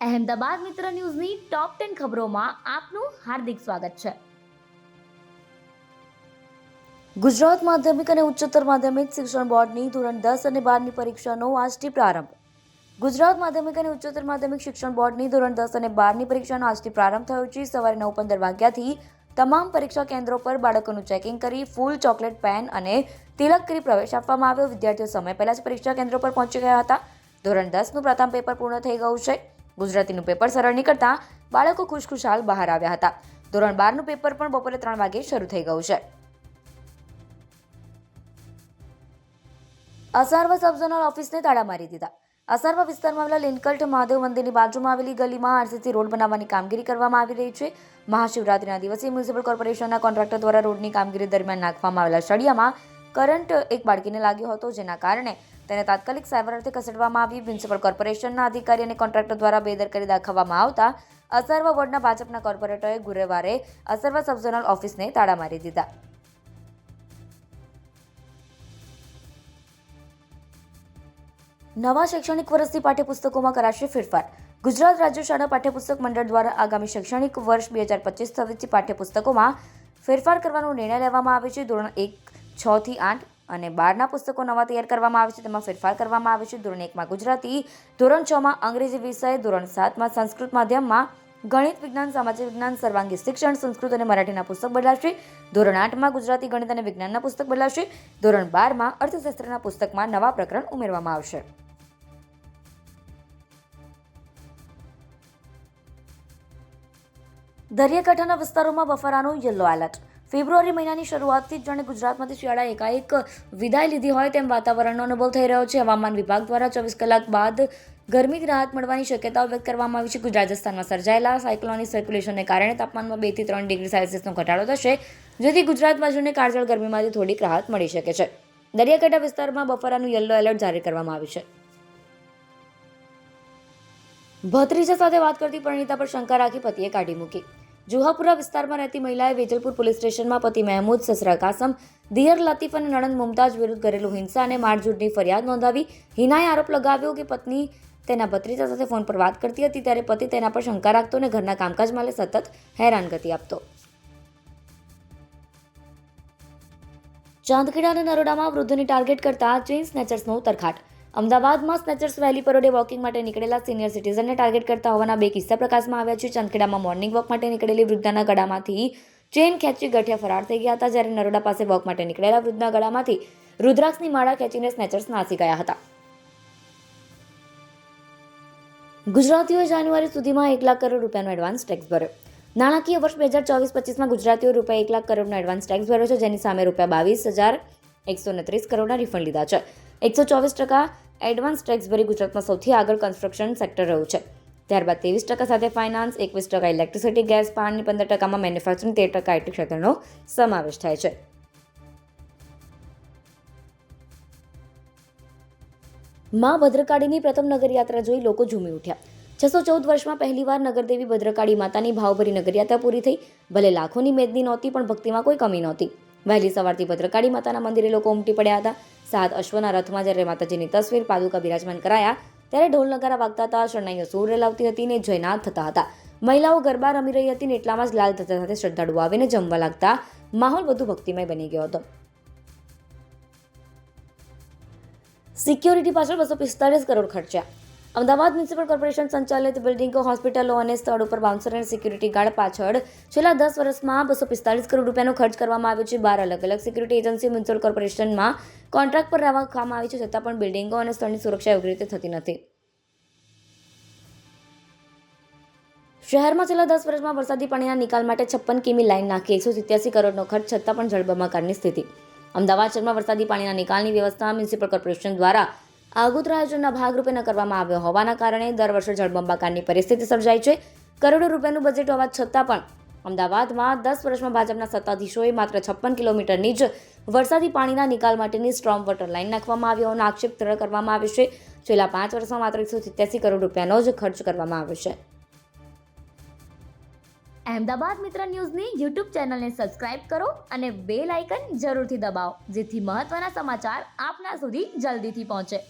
અહેમદાબાદ મિત્ર ન્યૂઝની top ten ખબરોમાં આપનું હાર્દિક સ્વાગત છે. ગુજરાત માધ્યમિક અને ઉચ્ચતર માધ્યમિક શિક્ષણ બોર્ડની ધોરણ દસ અને બારની પરીક્ષાનો આજથી પ્રારંભ. ગુજરાત માધ્યમિક અને ઉચ્ચતર માધ્યમિક શિક્ષણ બોર્ડની ધોરણ દસ અને બારની પરીક્ષાનો આજથી પ્રારંભ થયો છે. સવારે નવ પંદર વાગ્યાથી તમામ પરીક્ષા કેન્દ્રો પર બાળકોનું ચેકિંગ કરી ફૂલ ચોકલેટ પેન અને તિલક કરી પ્રવેશ આપવામાં આવ્યો. વિદ્યાર્થીઓ સમય પહેલા જ પરીક્ષા કેન્દ્રો પર પહોંચી ગયા હતા. ધોરણ દસનું પ્રથમ પેપર પૂર્ણ થઈ ગયું છે. ગુજરાતીનું પેપર સરળ નીકળતા બાળકો ખુશખુશાલ બહાર આવ્યા હતા. ધોરણ બારનું પેપર પણ બપોરે ત્રણ વાગે શરૂ થઈ ગયું છે. અસારવા સબ ઓફિસને તાળા મારી દીધા. અસારવા વિસ્તારમાં આવેલા લિનકલ્ટ મહાદેવ મંદિરની બાજુમાં આવેલી ગલીમાં આરસીસી રોડ બનાવવાની કામગીરી કરવામાં આવી રહી છે. મહાશિવરાત્રિના દિવસે મ્યુનિસિપલ કોર્પોરેશનના કોન્ટ્રાક્ટર દ્વારા રોડની કામગીરી દરમિયાન નાખવામાં આવેલા સળિયામાં કરંટ એક બાળકીને લાગ્યો હતો, જેના કારણે તેને તાત્કાલિક સારવાર અર્થે ખસેડવામાં આવી. મ્યુનિસિપલ કોર્પોરેશનના અધિકારી અને કોન્ટ્રાક્ટર દ્વારા બેદરકારી દાખવવામાં આવતા અસર્વ વોર્ડના ભાજપના કોર્પોરેટરે ગુરુવારે અસર્વ સબઝોનલ ઓફિસને તાળા મારી દીધા. નવા શૈક્ષણિક વર્ષથી પાઠ્યપુસ્તકોમાં કરાશે ફેરફાર. ગુજરાત રાજ્ય શાળા પાઠ્યપુસ્તક મંડળ દ્વારા આગામી શૈક્ષણિક વર્ષ બે હજાર પચીસ છવ્વીસથી પાઠ્યપુસ્તકોમાં ફેરફાર કરવાનો નિર્ણય લેવામાં આવ્યો છે. ધોરણ એક, છ થી આઠ અને બારના પુસ્તકો નવા તૈયાર કરવામાં આવે છે. તેમાં ફેરફાર કરવામાં આવે છે. ધોરણ એકમાં ગુજરાતી, ધોરણ છમાં અંગ્રેજી વિષય, ધોરણ સાતમાં સંસ્કૃત માધ્યમમાં ગણિત વિજ્ઞાન, સામાજિક વિજ્ઞાન, સર્વાંગી શિક્ષણ, સંસ્કૃત અને મરાઠીના પુસ્તક બદલાશે. ધોરણ આઠમાં ગુજરાતી ગણિત અને વિજ્ઞાનના પુસ્તક બદલાશે. ધોરણ બારમાં અર્થશાસ્ત્રના પુસ્તકમાં નવા પ્રકરણ ઉમેરવામાં આવશે. દરિયાકાંઠાના વિસ્તારોમાં બફારાનું યલો એલર્ટ ફેબ્રુઆરી મહિનાની શરૂઆતથી જ જાણે ગુજરાતમાંથી શિયાળા એકાએક વિદાય લીધી હોય તેમ વાતાવરણનો અનુભવ થઈ રહ્યો છે. હવામાન વિભાગ દ્વારા ચોવીસ કલાક બાદ ગરમીથી રાહત મળવાની શક્યતાઓ વ્યક્ત કરવામાં આવી છે. ગુજરાત રાજસ્થાનમાં સર્જાયેલા સાયક્લોનિક સર્ક્યુલેશનને કારણે તાપમાનમાં બેથી ત્રણ ડિગ્રી સેલ્સિયસનો ઘટાડો થશે, જેથી ગુજરાત બાજુને કાળઝાળ ગરમીમાંથી થોડીક રાહત મળી શકે છે. દરિયાકાંઠા વિસ્તારમાં બફારાનું યલો એલર્ટ જારી કરવામાં આવ્યું છે. ભત્રીજા સાથે વાત કરતી પરિણીતા પર શંકા રાખી પતિએ કાઢી મૂકી. જુહાપુરા વિસ્તારમાં રહેતી મહિલાએ વેજલપુર પોલીસ સ્ટેશનમાં પતિ મહેમૂદ સસરા કાસમ, દિયર લતીફ અને નણંદ મુમતાજ વિરુદ્ધ ઘરેલું હિંસા અને મારઝૂડની ફરિયાદ નોંધાવી હિનાએ આરોપ લગાવ્યો કે પત્ની તેના ભત્રીજા સાથે ફોન પર વાત કરતી હતી ત્યારે પતિ તેના પર શંકા રાખતો અને ઘરના કામકાજ માલે સતત હેરાનગતિ આપતો. ચાંદખેડા અને નરોડામાં વૃદ્ધને ટાર્ગેટ કરતા ચેઇન સ્નેચર્સનો તરખાટ અમદાવાદમાં સ્નેચર્સ વેલી પરોડે વોકિંગ માટે નીકળેલા સિનિયર સિટીઝનને ટાર્ગેટ કરતા હોવાના બે કિસ્સા પ્રકાશમાં આવ્યા છે. ચાંદખેડામાં મોર્નિંગ વોક માટે નીકળેલી વૃદ્ધાના ગળામાંથી ચેન ખેંચી ગઠિયા ફરાર થઈ ગયા હતા. જ્યારે નરોડા પાસે વોક માટે નીકળેલા વૃદ્ધના ગળામાંથી રુદ્રાક્ષની માળા ખેંચીને સ્નેચર્સ નાસી ગયા હતા. ગુજરાતીઓએ જાન્યુઆરી સુધીમાં એક લાખ કરોડ રૂપિયાનો એડવાન્સ ટેક્સ ભર્યો. નાણાકીય વર્ષ બે હજાર ચોવીસ પચીસમાં ગુજરાતીઓ રૂપિયા એક લાખ કરોડનો એડવાન્સ ટેક્સ ભર્યો છે. જેની સામે રૂપિયા બાવીસ હજાર એકસો ને ત્રીસ કરોડના રિફંડ લીધા છે. એકસો ચોવીસ ટકા એડવાન્સ ટેક્સ ભરી ગુજરાતમાં સૌથી આગળ કન્સ્ટ્રક્શન સેક્ટર રહ્યું છે. ત્યારબાદ ત્રેવીસ ટકા સાથે ફાઇનાન્સ એકવીસ ટકા ઇલેક્ટ્રિસિટી ગેસ પાણી, પંદર ટકામાં મેન્યુફેક્ચરિંગ તેર ટકા આઈટી ક્ષેત્રનો સમાવેશ થાય છે. મા ભદ્રકાળીની પ્રથમ નગરયાત્રા જોઈ લોકો ઝૂમી ઉઠ્યા. છસો ચૌદ વર્ષમાં પહેલીવાર નગરદેવી ભદ્રકાળી માતાની ભાવભરી નગરયાત્રા પૂરી થઈ. ભલે લાખોની મેદની નહોતી, પણ ભક્તિમાં કોઈ કમી નહોતી. વહેલી સવારથી ભદ્રકાળી માતાના મંદિરે લોકો ઉમટી પડ્યા હતા. સાત અશ્વના રથમાં જ્યારે માતાજીની તસવીર પાદુકા બિરાજમાન કરાયા, ત્યારે ઢોલ નગારા વાગતા હતા, શરણાઈઓ સૂર રેલાવતી હતી ને જયનાથ થતા હતા. મહિલાઓ ગરબા રમી રહી હતી ને એટલામાં જ લાલ થતા સાથે શ્રદ્ધાળુઓ આવીને જમવા લાગતા માહોલ વધુ ભક્તિમય બની ગયો હતો. સિક્યોરિટી પાછળ બસો પિસ્તાળીસ કરોડ ખર્ચ્યા. અમદાવાદ મ્યુનિસિપલ કોર્પોરેશન સંચાલિત બિલ્ડિંગો, હોસ્પિટલો અને સ્થળ ઉપર બાઉન્સર અને સિક્યુરિટી ગાર્ડ પાછળ છેલ્લા દસ વર્ષમાં બસો પિસ્તાલીસ કરોડ રૂપિયાનો ખર્ચ કરવામાં આવ્યો છે. બાર અલગ અલગ સિક્યુરિટી એજન્સી મ્યુનિસિપલ કોર્પોરેશનમાં કોન્ટ્રાક્ટ પર રાખવામાં આવી છે, છતાં પણ બિલ્ડિંગો અને સ્થળની સુરક્ષા યોગ્ય રીતે થતી નથી. શહેરમાં છેલ્લા દસ વર્ષમાં વરસાદી પાણીના નિકાલ માટે છપ્પન કિમી લાઇન નાખી એકસો સિત્યાસી કરોડનો ખર્ચ, છતાં પણ જળબંબાકારની સ્થિતિ. અમદાવાદ શહેરમાં વરસાદી પાણીના નિકાલની વ્યવસ્થા મ્યુનિસિપલ કોર્પોરેશન દ્વારા આગોતરા આયોજનના ભાગરૂપે ન કરવામાં આવ્યો હોવાના કારણે દર વર્ષે જળબંબાકારની પરિસ્થિતિ સર્જાય છે. કરોડો રૂપિયાનું બજેટ હોવા છતાં પણ અમદાવાદમાં દસ વર્ષમાં ભાજપના સત્તાધીશોએ માત્ર છપ્પન કિલોમીટરની જ વરસાદી પાણીના નિકાલ માટેની સ્ટ્રોમ વોટર લાઇન નાખવામાં આવી હોવાનો આક્ષેપ દ્રઢ કરવામાં આવ્યો છે. છેલ્લા પાંચ વર્ષમાં માત્ર એકસો સિત્યાસી કરોડ રૂપિયાનો જ ખર્ચ કરવામાં આવ્યો છે. અમદાવાદ મિત્ર ન્યૂઝની યુટ્યુબ ચેનલને સબસ્ક્રાઇબ કરો અને બેલ આઇકન જરૂરથી દબાવો, જેથી મહત્ત્વના સમાચાર આપના સુધી જલ્દીથી પહોંચે.